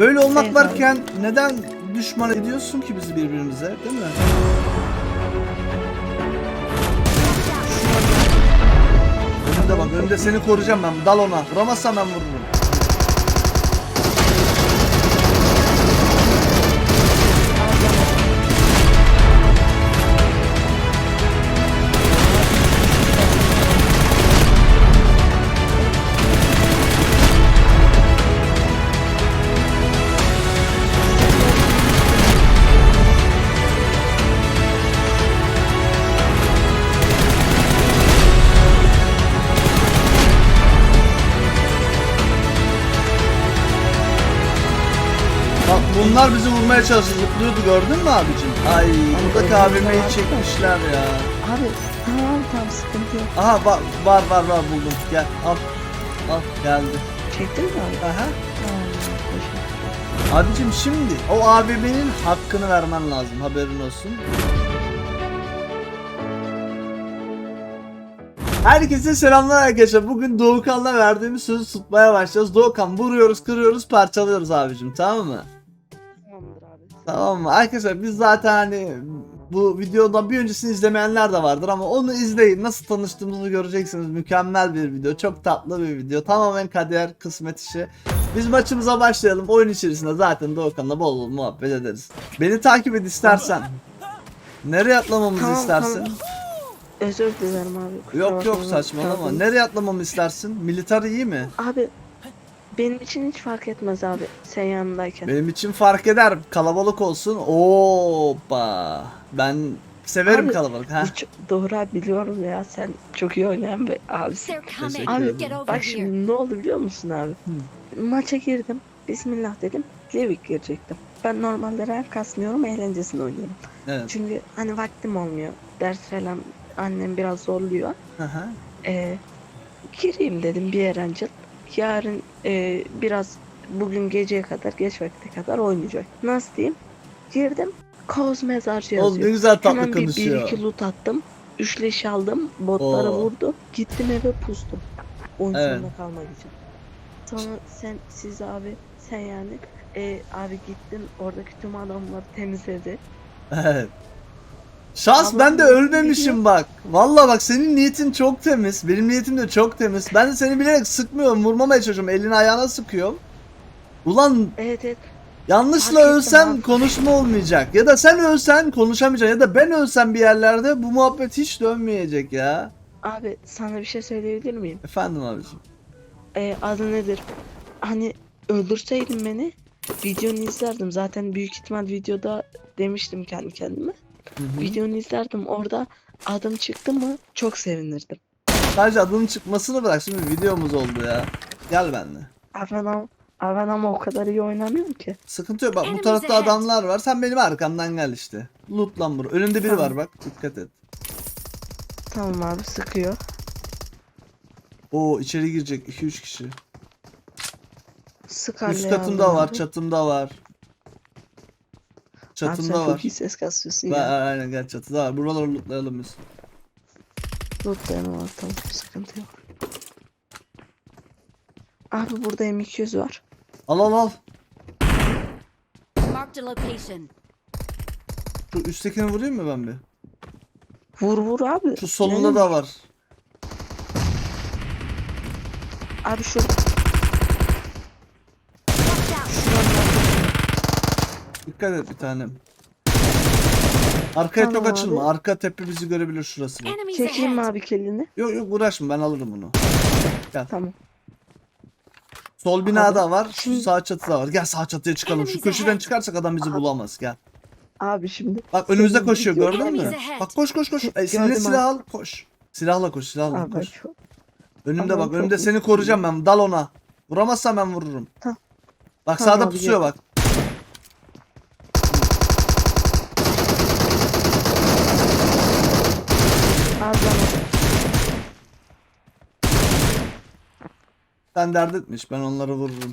Böyle olmak Evet varken neden düşman ediyorsun ki bizi birbirimize değil mi? Önümde bak önümde seni koruyacağım ben dal ona. Vuramazsam ben vururum. Bunlar bizi vurmaya çalıştı zıplıyordu gördün mü abicim? Ay buradaki AVM'yi çekmişler ya. Abi tamam tamam sıkıntı yok. Aha var var var, var buldum gel al. Al geldi. Çektin mi abi? Aha. Tamam. Abicim şimdi o AVM'nin hakkını vermen lazım haberin olsun. Herkese selamlar arkadaşlar. Bugün Doğukan'la verdiğimiz sözü tutmaya başlayacağız. Doğukan vuruyoruz, kırıyoruz, parçalıyoruz abicim tamam mı? Tamam mı? Arkadaşlar biz zaten hani bu videodan bir öncesini izlemeyenler de vardır ama onu izleyin. Nasıl tanıştığımızı göreceksiniz. Mükemmel bir video. Çok tatlı bir video. Tamamen kader, kısmet işi. Biz maçımıza başlayalım. Oyun içerisinde zaten Doğukan'la bol bol muhabbet ederiz. Beni takip et istersen. Nereye atlamamızı Tamam, istersin? tamam. Özür dilerim abi. kusura Yok yok saçmalama. pardon. Nereye atlamamı istersin? Militer iyi mi? Abi benim için hiç fark etmez abi sen yanındayken. Benim için fark eder. Kalabalık olsun. Hoppa. Ben severim Abi, kalabalık. Ha? Çok- doğru abi biliyorum ya sen çok iyi oynayan bir abisin. Teşekkür Abi ederim. Bak şimdi ne oldu biliyor musun abi? Maça girdim. Bismillah dedim. Livik girecektim. Ben normalde rank kasmıyorum eğlencesini oynuyorum. Evet. Çünkü hani vaktim olmuyor. Ders falan annem biraz zorluyor. Hı hı. Ee, gireyim dedim bir Erancıl. Yarın e, biraz bugün geceye kadar geç vakte kadar oynayacak. Nasıl diyeyim? Girdim. Koz mezarcı Oğlum ne yazıyor. güzel tatlı Hemen bir, bir konuşuyor. iki loot attım. Üçleş aldım. Botlara Oo. vurdu. Gittim eve pustum. Oyun Evet. sonuna kalmak için. Sonra sen siz abi sen yani e, abi gittin oradaki tüm adamları temizledi. Evet. Şans ben de ölmemişim bak. Vallahi bak senin niyetin çok temiz. Benim niyetim de çok temiz. Ben de seni bilerek sıkmıyorum. Vurmamaya çalışıyorum. Elini ayağına sıkıyorum. Ulan Evet evet. yanlışla Fark ettim ölsem abi. konuşma olmayacak. Ya da sen ölsen konuşamayacaksın. Ya da ben ölsem bir yerlerde bu muhabbet hiç dönmeyecek ya. Abi sana bir şey söyleyebilir miyim? Efendim abiciğim. e, adı nedir? Hani öldürseydin beni videonu izlerdim. Zaten büyük ihtimal videoda demiştim kendi kendime. Hı hı. Videonu izlerdim. Orada adım çıktı mı çok sevinirdim. Sadece adının çıkmasını bırak. Şimdi videomuz oldu ya. Gel benimle. Abi ben, ama- abi ben ama o kadar iyi oynamıyorum ki. Sıkıntı yok. Bak bu tarafta adamlar var. Sen benim arkamdan gel işte. Loot lan bura. Önünde biri Tamam. var bak. Dikkat et. Tamam abi sıkıyor. Oo içeri girecek 2-3 kişi. Sık Üst katımda var, çatımda var. Sen var. çok iyi ses kasıyorsun Ben, ya. aynen gel çatıda var. Buraları lootlayalım biz. Lootlayalım abi tamam sıkıntı yok. Abi burada M200 var. Al al al. Marked a location. Şu üsttekini vurayım mı ben bir? Vur vur abi. Şu solunda da var. Abi şu Dikkat et bir tanem. Arkaya Tamam çok açılma. abi. Arka tepe bizi görebilir şurası. bak. Enemies çekeyim mi ahead. abi kelini? Yok yok uğraşma ben alırım bunu. Tamam. Sol binada Abi, var. Şu şimdi- sağ çatıda var. Gel sağ çatıya çıkalım. Şu köşeden ahead. çıkarsak adam bizi Abi. bulamaz. Gel. Abi şimdi Bak önümüzde Senin koşuyor video- gördün mü? Bak koş koş koş. E, silah Gördüm silah al koş. Silahla koş silahla Abi ben koş. çok... Önümde Ama bak çok önümde seni koruyacağım ben. Dal ona. Vuramazsam ben vururum. Tamam. Bak Tamam sağda abi, pusuyor gel. bak. Abi ben... Sen dert etmiş ben onları vururum.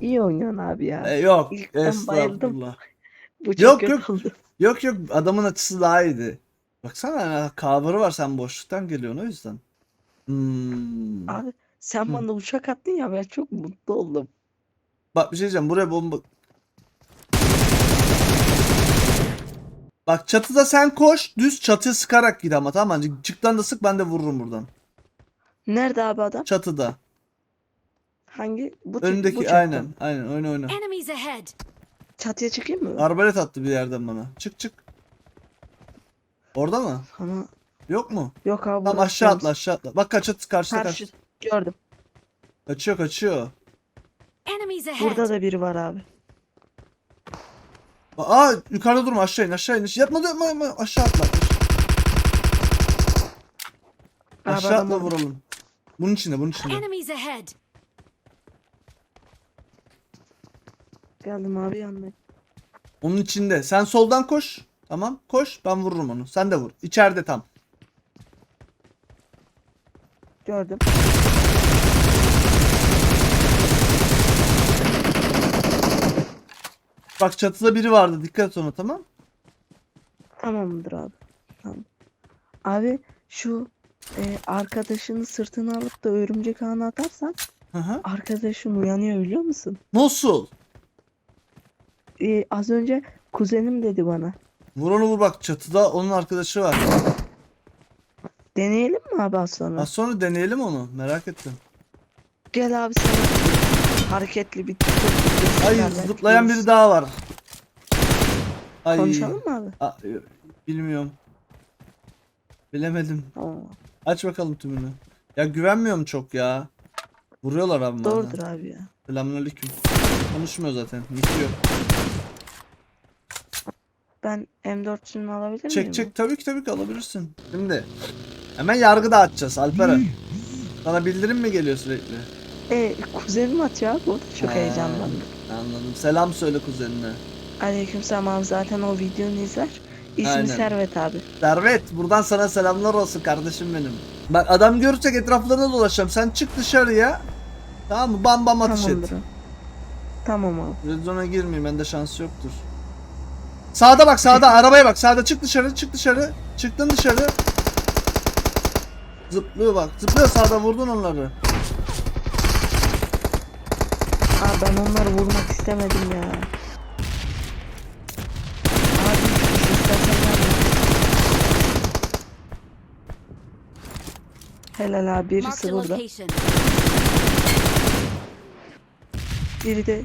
İyi oynuyorsun abi ya. E, yok İlk ben bayıldım. estağfurullah. Bu çok yok, kötü yok. oldu. Yok yok adamın açısı daha iyiydi. Baksana yani cover'ı var sen boşluktan geliyorsun o yüzden. Hmm. Abi sen Hı. bana uçak attın ya ben çok mutlu oldum. Bak bir şey diyeceğim buraya bomba. Bak çatıda sen koş düz çatıya sıkarak git ama tamam mı? Çıktan da sık ben de vururum buradan. Nerede abi adam? Çatıda. Hangi? Bu tip- bu Önündeki çatıda aynen. Aynen oyna oyna. Enemies ahead! Çatıya çıkayım mı? Arbalet attı bir yerden bana. Çık çık. Orada mı? Sana... Yok mu? Yok abi. Tamam burası aşağı atla aşağı atla. Bak kaçı karşıda Karşı. Gördüm. Kaçıyor kaçıyor. Enemies ahead! Burada da biri var abi. Aa yukarıda durma aşağı in aşağı in. Yapma yapma yapma aşağı atla. Abi Aşağı adam atla orada. vuralım. Bunun içinde bunun içinde. Enemies ahead! Geldim abi yanına. Onun içinde. Sen soldan koş. Tamam koş ben vururum onu. Sen de vur. İçeride tam. Gördüm. Bak çatıda biri vardı dikkat et ona tamam. Tamamdır abi. Tamam. Abi şu e, arkadaşını sırtına alıp da örümcek ağına atarsan Hı hı. arkadaşın uyanıyor biliyor musun? Nasıl? E, az önce kuzenim dedi bana. Vur onu vur bak çatıda onun arkadaşı var. Deneyelim mi abi az sonra? Az sonra deneyelim onu merak ettim. Gel abi sana hareketli bir Ay zıplayan biri daha var. Ay. Konuşalım mı abi? Aa, bilmiyorum. Bilemedim. Tamam. Aç bakalım tümünü. Ya güvenmiyorum çok ya. Vuruyorlar abi bana. Doğrudur abi ya. Selamünaleyküm. Konuşmuyor zaten. Bitiyor. Ben M4'sünü alabilir miyim? Çek çek tabii ki tabii ki alabilirsin. Şimdi hemen yargı dağıtacağız Alperen. Sana bildirim mi geliyor sürekli? E, kuzenim atıyor abi. O da çok Ha. heyecanlandı. Anladım. Selam söyle kuzenine. Aleykümselam abi zaten o videonu izler. İsmi Aynen. Servet abi. Servet buradan sana selamlar olsun kardeşim benim. Bak adam görürsek etraflarına dolaşacağım. Sen çık dışarıya. Tamam mı? Bam bam atış Tamamdır. et. Tamam abi. Red zone'a girmeyeyim. Bende şans yoktur. Sağda bak sağda. arabaya bak. Sağda çık dışarı. Çık dışarı. Çıktın dışarı. Zıplıyor bak. Zıplıyor sağda vurdun onları. Abi ben onları vurmak istemedim ya. Abi istersen ben- Helal abi birisi burada. Biri de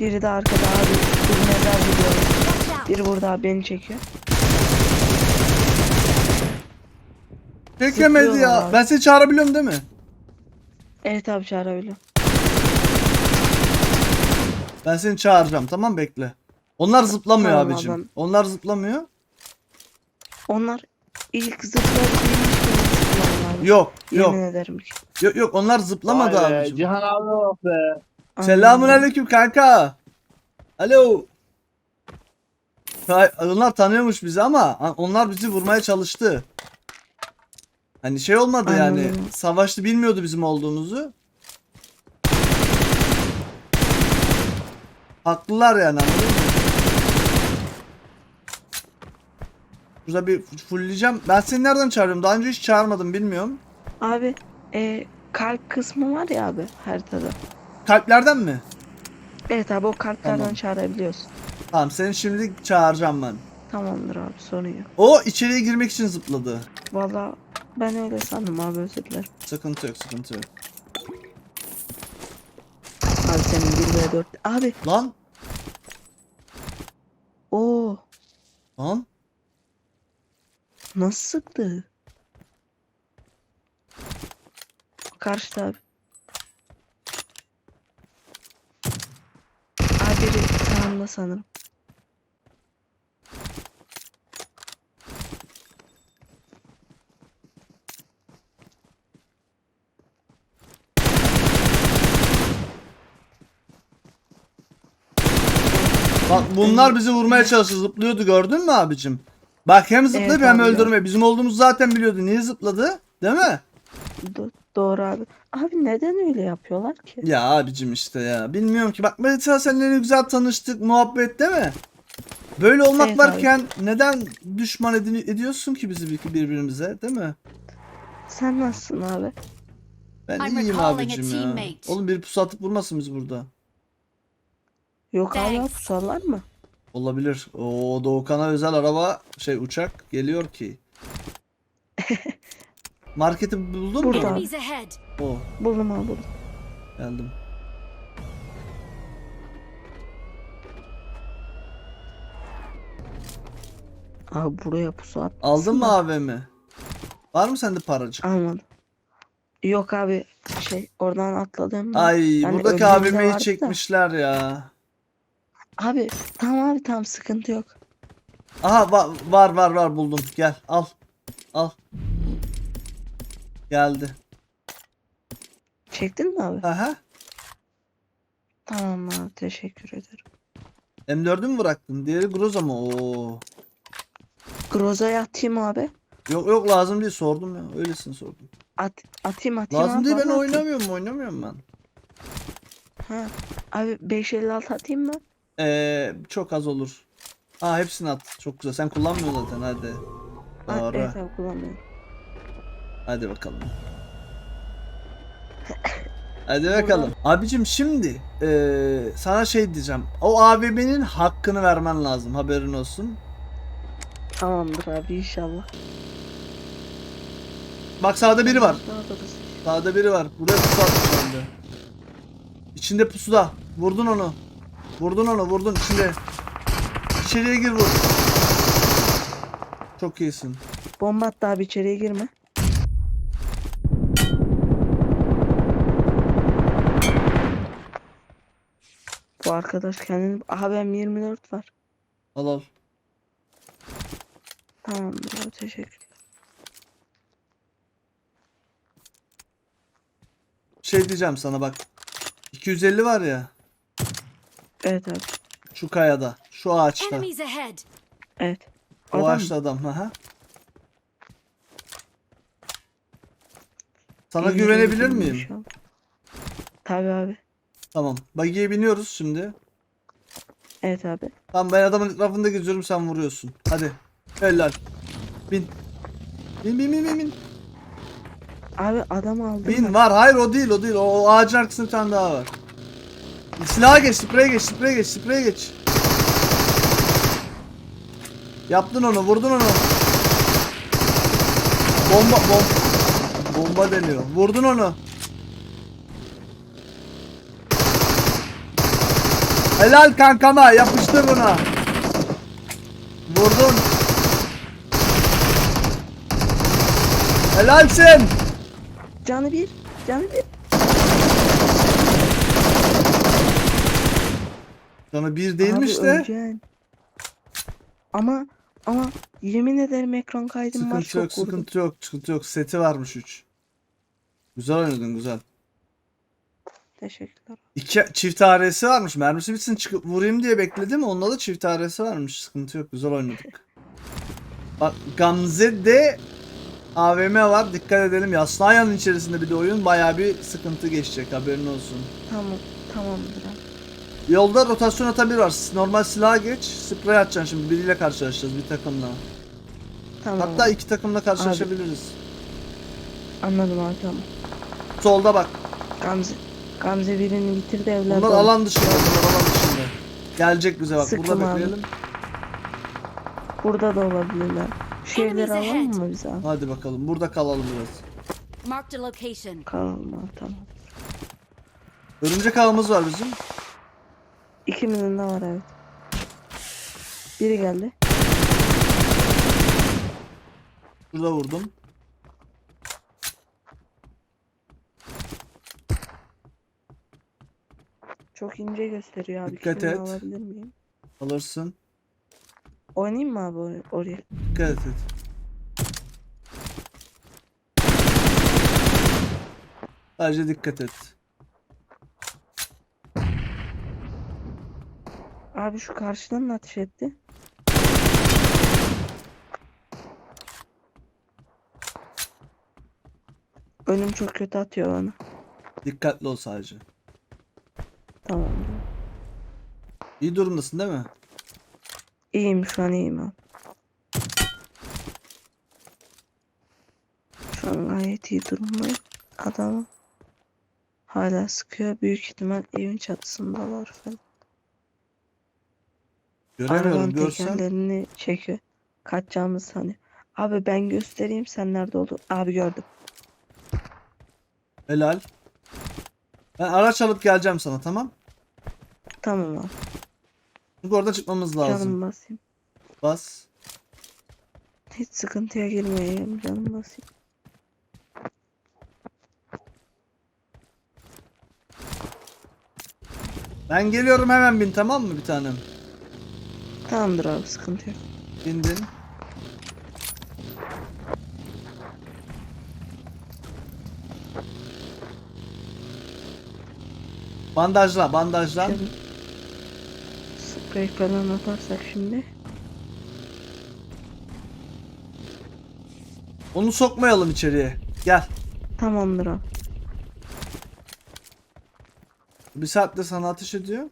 biri de arkada abi. Bir mezar out! Biri burada abi beni çekiyor. Çekemedi ya. Zıplıyorlar abi. Ben seni çağırabiliyorum değil mi? Evet abi çağırabiliyor. Ben seni çağıracağım. Tamam bekle. Onlar zıplamıyor Tamam abicim. adam. Onlar zıplamıyor. Onlar ilk abi. Yok. Yok. Yemin ederim ki. Yok yok onlar zıplamadı Vay be, abicim. Cihan abi bak be. Selamun aleyküm kanka. Alo. Onlar tanıyormuş bizi ama onlar bizi vurmaya çalıştı. Hani şey olmadı yani. Anladım. Savaşta bilmiyordu bizim olduğumuzu. Haklılar yani anladın mı? Burada bir fullleyeceğim. Ben seni nereden çağırıyorum? Daha önce hiç çağırmadım bilmiyorum. Abi e, kalp kısmı var ya abi haritada. Kalplerden mi? Evet abi o kalplerden Tamam. çağırabiliyorsun. Tamam seni şimdi çağıracağım ben. Tamamdır abi sorun yok. O içeriye girmek için zıpladı. Valla ben öyle sandım abi özür dilerim. Sıkıntı yok sıkıntı yok. Abi senin 1 ve 4. Abi Lan o lan nasıl sıktı? Karşıda abi. Abi biri sanırım. bak bunlar bizi vurmaya çalıştı zıplıyordu gördün mü abicim? Bak hem zıplayıp Evet hem abi, öldürme. Bizim olduğumuzu zaten biliyordu. Niye zıpladı? Değil mi? Do- doğru abi. Abi neden öyle yapıyorlar ki? Ya abicim işte ya. Bilmiyorum ki. Bak mesela seninle ne güzel tanıştık. Muhabbet değil mi? Böyle olmak Evet abi. varken neden düşman edini- ediyorsun ki bizi bir- birbirimize değil mi? Sen nasılsın abi? Ben I'm iyiyim abicim ya. Oğlum bir pusu atıp vurmasın bizi burada. Yok hala Thanks. pusallar mı? Olabilir. O Doğukan'a özel araba şey uçak geliyor ki. Marketi buldun Burada. mu? Enemies ahead. O Buldum abi buldum. geldim. Abi buraya pusu at. Aldın mı AVM? Var mı sende paracık? Almadım. Yok abi şey oradan atladım. ben. Ay Yani buradaki öbüründe AVM'yi vardı da. çekmişler ya. Abi tamam abi tamam sıkıntı yok. Aha va- var var var buldum. Gel al. Al. Geldi. Çektin mi abi? Aha. Tamam abi teşekkür ederim. M4'ü mü bıraktın? Diğeri Groza mı? Oo. Groza'ya atayım abi. Yok yok lazım değil sordum ya. Öylesini sordum. At, atayım atayım Lazım abi. değil ben atayım. oynamıyorum oynamıyorum ben. Ha. Abi 556 atayım mı? Ee, çok az olur. Aa hepsini at. Çok güzel. Sen kullanmıyorsun zaten hadi. Ha, Doğru. evet abi kullanmıyorum. Hadi bakalım. Hadi bakalım. Abicim şimdi eee, sana şey diyeceğim. O AVM'nin hakkını vermen lazım. Haberin olsun. Tamamdır abi inşallah. Bak sağda biri var. Daha doğrusu. Sağda biri var. Buraya pusu atmış bende. İçinde pusuda. Vurdun onu. Vurdun onu vurdun içinde. İçeriye gir vur. Çok iyisin. Bomba attı abi içeriye girme. Bu arkadaş kendini... Aha ben 24 var. Al al. Tamamdır abi teşekkür Şey diyeceğim sana bak. 250 var ya. Evet abi. Şu kayada. Şu ağaçta. Enemies ahead. Evet. O Adam ağaçta adam. Aha. Sana İyi güvenebilir miyim? inşallah. Tabii abi. Tamam. Buggy'ye biniyoruz şimdi. Evet abi. Tamam ben adamın etrafında geziyorum sen vuruyorsun. Hadi. Helal. Bin. Bin bin bin bin bin. Abi adam aldım. Bin ben. var. Hayır o değil o değil. O, o ağacın arkasında bir tane daha var. Silaha geç, spreye geç, spreye geç, spreye geç. Yaptın onu, vurdun onu. Bomba, bom bomba deniyor. Vurdun onu. Helal kankama, yapıştır buna. Vurdun. Helalsin. Canı bir. Canı bir. Sana bir değilmiş Abi de. öleceksin. Ama ama yemin ederim ekran kaydım var Sıkıntı yok, vurdum. sıkıntı yok, sıkıntı yok. Seti varmış 3. Güzel oynadın, güzel. Teşekkürler. İki çift AR'si varmış. Mermisi bitsin çıkıp vurayım diye bekledim. Onda da çift AR'si varmış. Sıkıntı yok, güzel oynadık. Bak Gamze'de AVM var. Dikkat edelim. Yasnayan'ın içerisinde bir de oyun. Bayağı bir sıkıntı geçecek. Haberin olsun. Tamam tamamdır. Yolda rotasyon atabilir var. Normal silaha geç. Sprey atacaksın şimdi. Biriyle karşılaşacağız bir takımla. Tamam. Hatta iki takımla karşılaşabiliriz. Anladım abi tamam. Solda bak. Gamze Gamze birini bitirdi evler. Bunlar alan dışında. Bunlar alan dışında. Gelecek bize bak. Sıktım Burada abi. bekleyelim. Burada da olabilirler. Şu evleri alalım mı biz abi? Hadi bakalım. Burada kalalım biraz. Marked a location. Kalalım abi tamam. Örümcek ağımız var bizim. İkimizin de var evet. Biri geldi. Şurada vurdum. Çok ince gösteriyor abi. Dikkat et. alabilir miyim? Alırsın. Oynayayım mı abi or- oraya? Dikkat et. Sadece dikkat et. Abi şu karşıdan mı ateş etti? Önüm çok kötü atıyor bana. Dikkatli ol sadece. Tamam. İyi durumdasın değil mi? İyiyim şu an iyiyim abi. Şu an gayet iyi durumdayım. Adamı hala sıkıyor. Büyük ihtimal evin çatısındalar falan. Göremiyorum Arabanın görsem. tekerlerini çekiyor. Kaçacağımızı sanıyor. Abi ben göstereyim sen nerede olduğunu. Abi gördüm. Helal. Ben araç alıp geleceğim sana tamam. Tamam abi. Çünkü orada çıkmamız lazım. Canım basayım. Bas. Hiç sıkıntıya girmeyeyim. Canım basayım. Ben geliyorum hemen bin tamam mı bir tanem? Tamamdır abi sıkıntı yok. Bindin. Bandajla, bandajla. Şöyle sprey falan atarsak şimdi. Onu sokmayalım içeriye. Gel. Tamamdır abi. Bir saatte sana ateş ediyor.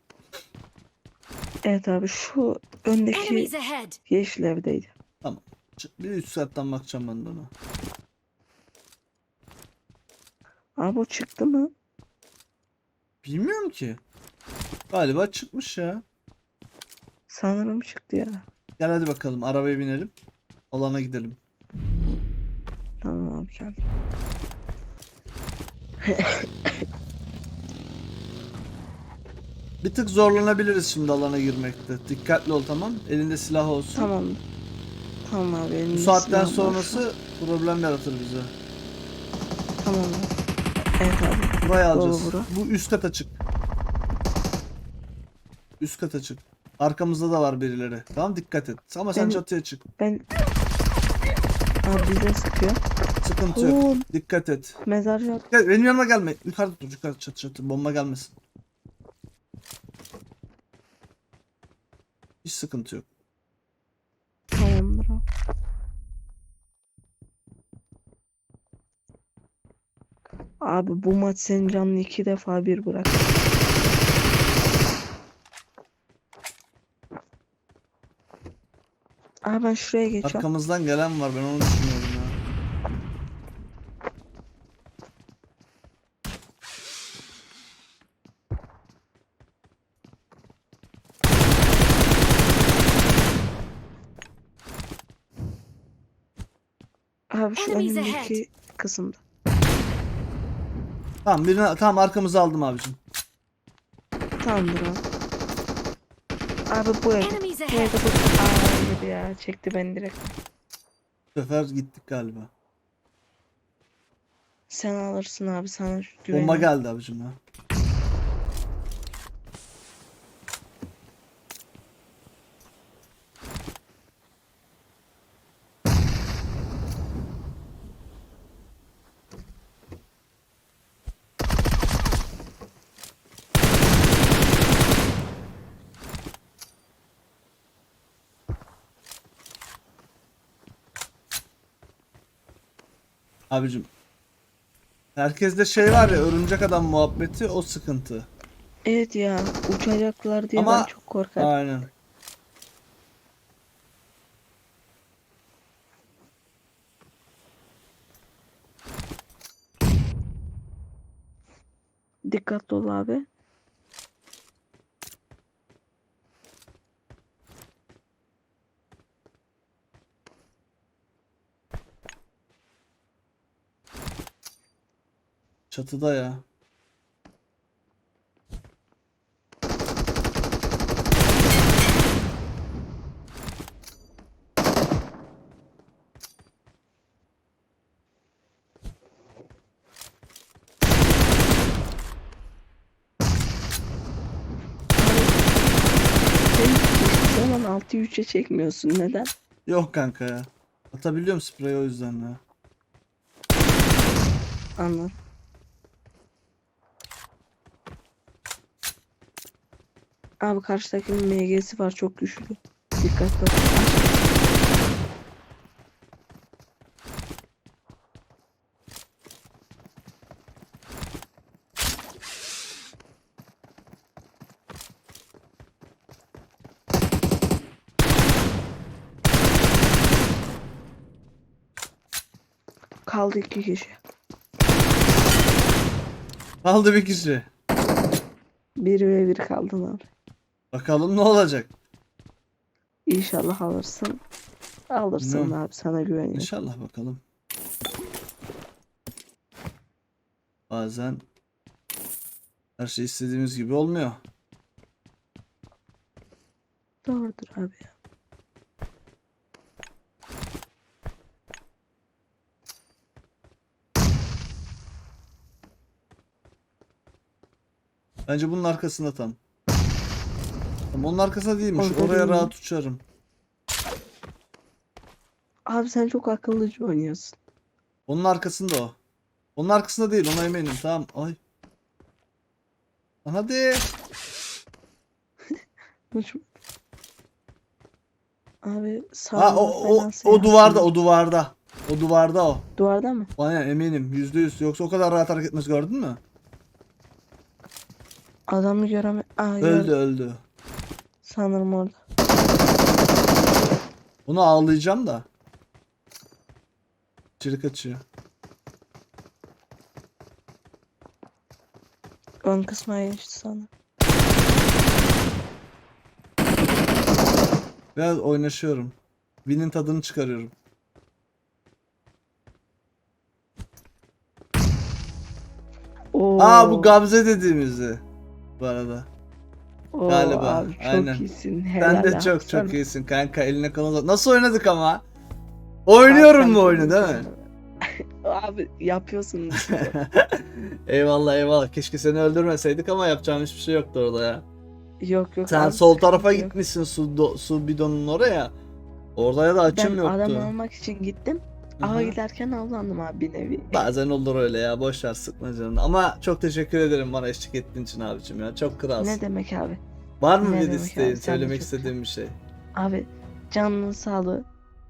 Evet abi şu öndeki yeşil evdeydi. Ç- Bir üç saatten bakacağım ben de ona. Abi o çıktı mı? Bilmiyorum ki. Galiba çıkmış ya. Sanırım çıktı ya. Gel hadi bakalım arabaya binelim. Alana gidelim. Tamam abi gel. Bir tık zorlanabiliriz şimdi alana girmekte. Dikkatli ol tamam. Elinde silah olsun. Tamam. Tamam abi. Bu elimde saatten silahım var. sonrası problem yaratır bize. Tamam abi. Evet abi. Burayı alacağız. Doğru, bura. Bu üst kata çık. Üst kata çık. Arkamızda da var birileri. Tamam dikkat et. Ama sen Ben- çatıya çık. Ben... Abi bize sıkıyor. Sıkıntı yok. Oo, Dikkat et. mezar yap. Gel, benim yanıma gelme. Yukarıda dur. Yukarı çatı çatı. Bomba gelmesin. Hiç sıkıntı yok. Tamamdır abi. Abi bu maç senin canını iki defa bir bırak. Abi ben şuraya geçiyorum. Arkamızdan gelen var. Ben onu düşünüyorum ya. Abi şu önündeki kısımda. Tamam birini tamam arkamızı aldım abicim. Tamamdır abi. Abi bu ev. Bu evde bu. Aa hayır ya çekti beni direkt. Bu sefer gittik galiba. Sen alırsın abi sana Bomba güveniyorum. geldi abicim ya. Abicim Herkeste şey var ya örümcek adam muhabbeti o sıkıntı. Evet ya uçacaklar diye Ama- ben çok korkarım. Aynen. Dikkatli ol abi. Çatıda ya. Zaman 6'yı 3'e çekmiyorsun. Neden? Yok kanka ya. Atabiliyorum spreyi o yüzden ya. Anladım. Abi karşıdakinin MG'si var çok güçlü. Dikkatli ol. Kaldı iki kişi. Kaldı bir kişi. 1 ve 1 kaldın abi. Bakalım ne olacak. İnşallah alırsın. Alırsın Bilmiyorum. abi sana güveniyorum. İnşallah bakalım. Bazen her şey istediğimiz gibi olmuyor. Doğrudur abi ya. Bence bunun arkasında tam. Ama onun arkasında değilmiş. Orada Oraya mi? rahat uçarım. Abi sen çok akıllıca oynuyorsun. Onun arkasında o. Onun arkasında değil ona eminim tamam. Ay. Lan Hadi. Uç- Abi sağ Ha o o, o duvarda o duvarda. O duvarda o. Duvarda mı? Aynen eminim yüzde yüz. Yoksa o kadar rahat hareket etmez gördün mü? Adamı göreme... Aa, Öldü gördüm. öldü. Sanırım orada. Onu ağlayacağım da. İçeri kaçıyor. Ön kısma geçti sanırım. Biraz oynaşıyorum. Win'in tadını çıkarıyorum. Oo. Aa bu Gamze dediğimizi. Bu arada. Oo, galiba, Abi çok aynen. iyisin. Sen Helal de abi çok çok iyisin kanka. Eline koluna Nasıl oynadık ama? Oynuyorum mu sen oyunu değil mi? Abi yapıyorsun. eyvallah eyvallah. Keşke seni öldürmeseydik ama yapacağım hiçbir şey yoktu orada ya. yok yok. Sen abi, sol tarafa yok. gitmişsin su, do- su bidonunun oraya. Orada ya da açım Ben yoktu. adam almak için gittim. Aha. Giderken avlandım abi bir nevi. Bazen olur öyle ya. Boş ver sıkma canını. Ama çok teşekkür ederim bana eşlik ettiğin için abicim ya. Çok kralsın. Ne demek abi? Var mı ne bir isteğin, söylemek istediğin bir şey? Abi canının sağlığı.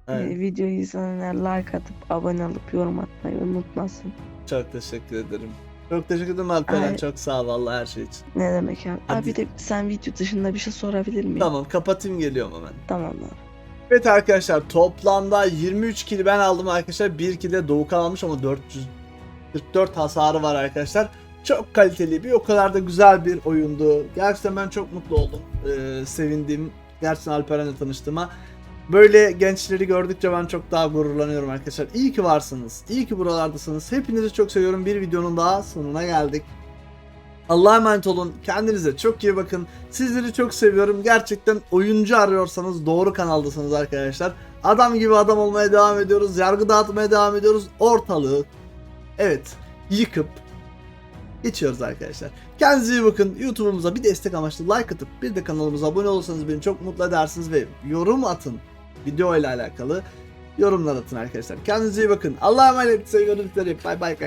Evet. Ee, videoyu izleyenler like atıp abone olup yorum atmayı unutmasın. Çok teşekkür ederim. Çok teşekkür ederim Alperen. Ay. Çok sağ ol vallahi her şey için. Ne demek abi? Hadi. Abi de sen video dışında bir şey sorabilir miyim? Tamam kapatayım geliyorum hemen. Tamam abi. Evet arkadaşlar toplamda 23 kill ben aldım arkadaşlar. 1 kill de Doğukan almış ama 444 hasarı var arkadaşlar. Çok kaliteli bir o kadar da güzel bir oyundu. Gerçekten ben çok mutlu oldum. Ee, sevindim. Gerçekten Alperen'le tanıştığıma. Böyle gençleri gördükçe ben çok daha gururlanıyorum arkadaşlar. İyi ki varsınız. İyi ki buralardasınız. Hepinizi çok seviyorum. Bir videonun daha sonuna geldik. Allah'a emanet olun. Kendinize çok iyi bakın. Sizleri çok seviyorum. Gerçekten oyuncu arıyorsanız doğru kanaldasınız arkadaşlar. Adam gibi adam olmaya devam ediyoruz. Yargı dağıtmaya devam ediyoruz. Ortalığı evet yıkıp geçiyoruz arkadaşlar. Kendinize iyi bakın. YouTube'umuza bir destek amaçlı like atıp bir de kanalımıza abone olursanız beni çok mutlu edersiniz ve yorum atın. Video ile alakalı yorumlar atın arkadaşlar. Kendinize iyi bakın. Allah'a emanet seviyorum sizleri. Bay bay.